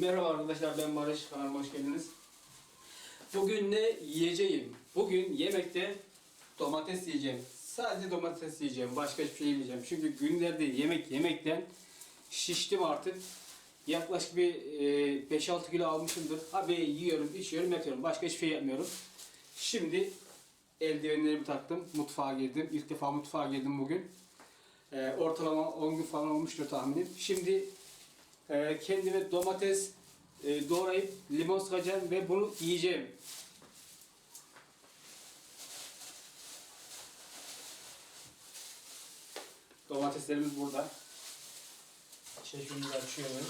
Merhaba arkadaşlar ben Barış kanalıma hoş geldiniz. Bugün ne yiyeceğim? Bugün yemekte domates yiyeceğim. Sadece domates yiyeceğim. Başka hiçbir şey yemeyeceğim. Çünkü günlerde yemek yemekten şiştim artık. Yaklaşık bir e, 5-6 kilo almışımdır. Abi yiyorum, içiyorum, yatıyorum. Başka hiçbir şey yapmıyorum. Şimdi eldivenlerimi taktım. Mutfağa girdim. İlk defa mutfağa girdim bugün. E, ortalama 10 gün falan olmuştur tahminim. Şimdi ee, kendime domates e, doğrayıp limon sıkacağım ve bunu yiyeceğim. Domateslerimiz burada. Şeklimizi açıyorum.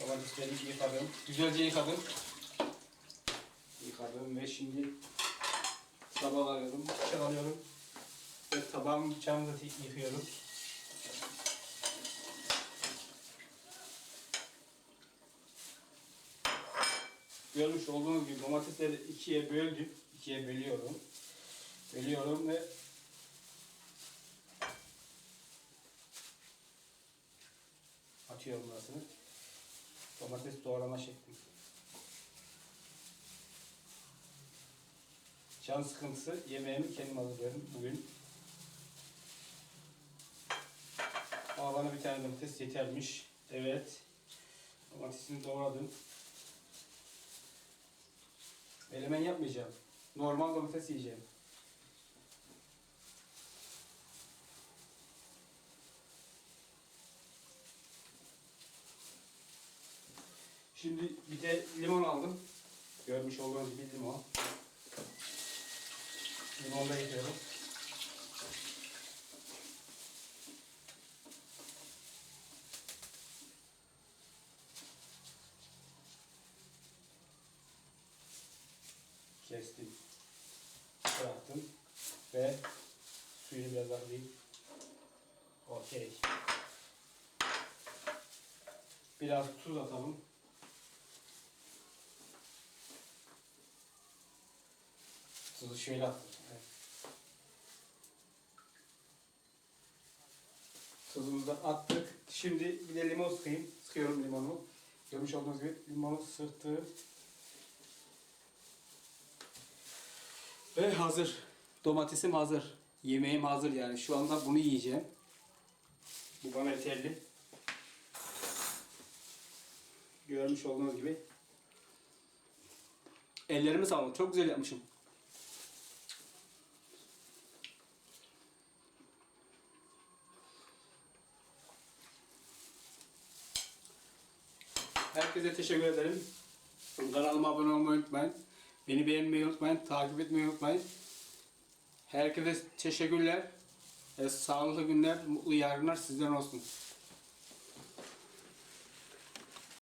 Domatesleri yıkadım. Güzelce yıkadım. Yıkadım ve şimdi Tabak alıyorum, bıçak alıyorum. Ve tabağımı bıçağımı da yıkıyorum. Görmüş olduğunuz gibi domatesleri ikiye böldüm. ikiye bölüyorum. Bölüyorum ve atıyorum burasını. Domates doğrama şekli. Can sıkıntısı yemeğimi kendim hazırlıyorum bugün. Bana bir tane domates yetermiş. Evet. Domatesini doğradım. Elemen yapmayacağım. Normal domates yiyeceğim. Şimdi bir de limon aldım. Görmüş olduğunuz gibi limon. Limonu da ekliyorum. Kestim. Bıraktım. Ve suyunu biraz alayım. Okey. Biraz tuz atalım. Tuzu şöyle attım. Evet. Tuzumuzu da attık. Şimdi bir de limon sıkayım. Sıkıyorum limonu. Görmüş olduğunuz gibi limonu sıktım. Ve hazır. Domatesim hazır. Yemeğim hazır yani. Şu anda bunu yiyeceğim. Bu bana yeterli. Görmüş olduğunuz gibi. Ellerimi sağlık. Çok güzel yapmışım. Herkese teşekkür ederim. Kanalıma abone olmayı unutmayın. Beni beğenmeyi unutmayın. Takip etmeyi unutmayın. Herkese teşekkürler. E, sağlıklı günler, mutlu yarınlar sizden olsun.